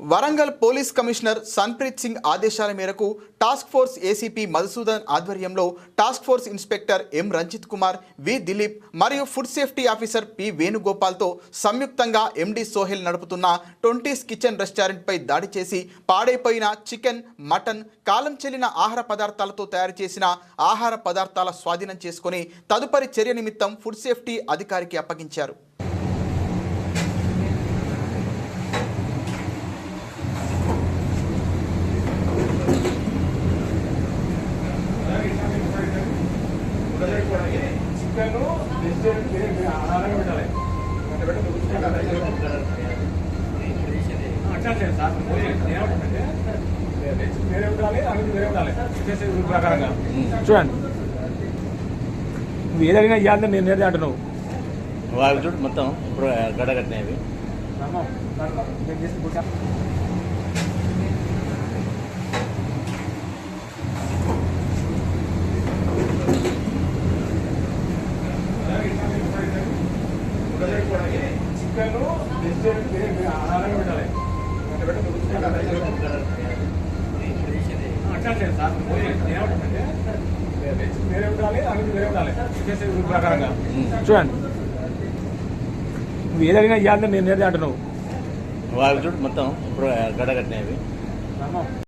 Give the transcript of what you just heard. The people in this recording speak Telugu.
వరంగల్ పోలీస్ కమిషనర్ సన్ప్రీత్ సింగ్ ఆదేశాల మేరకు టాస్క్ ఫోర్స్ ఏసీపీ మధుసూదన్ ఆధ్వర్యంలో task force inspector M Ranjith Kumar V Dileep మరియు ఫుడ్ సేఫ్టీ ఆఫీసర్ పి వేణుగోపాల్తో సంయుక్తంగా ఎండి సోహెల్ నడుపుతున్న ట్వంటీస్ కిచెన్ రెస్టారెంట్పై దాడి చేసి పాడైపోయిన చికెన్ మటన్ కాలం చెల్లిన ఆహార పదార్థాలతో తయారు చేసిన ఆహార పదార్థాల స్వాధీనం చేసుకుని తదుపరి చర్య నిమిత్తం ఫుడ్ సేఫ్టీ అధికారికి అప్పగించారు. చికెన్ వెజిటేరియన్ ఆహారంగా పెట్టాలి అట్లా చేయండి సార్ ఏమంటుందంటే వెజ్ వేరే ఉండాలి అన్ని వేరే ఉండాలి చేసే రూల్ ప్రకారంగా చూడండి. నువ్వు ఏదైనా ఇవ్వాలని నేను నేర్దే అంటున్నావు. వాళ్ళు చూడు మొత్తం ఇప్పుడు గడగట్టినవి చికెన్ వెజిటేరియన్ ఆహారంగా పెట్టాలి అట్లా చేయండి సార్ ఏమంటుందంటే వెజ్ వేరే ఉండాలి అన్ని వేరే ఉండాలి. చేసే రూల్ ప్రకారంగా. చూడండి. నువ్వు ఏదైనా ఇవ్వాలని నేను నేర్దే అంటున్నావు. వాళ్ళు చూడు మొత్తం ఇప్పుడు గడగట్టినవి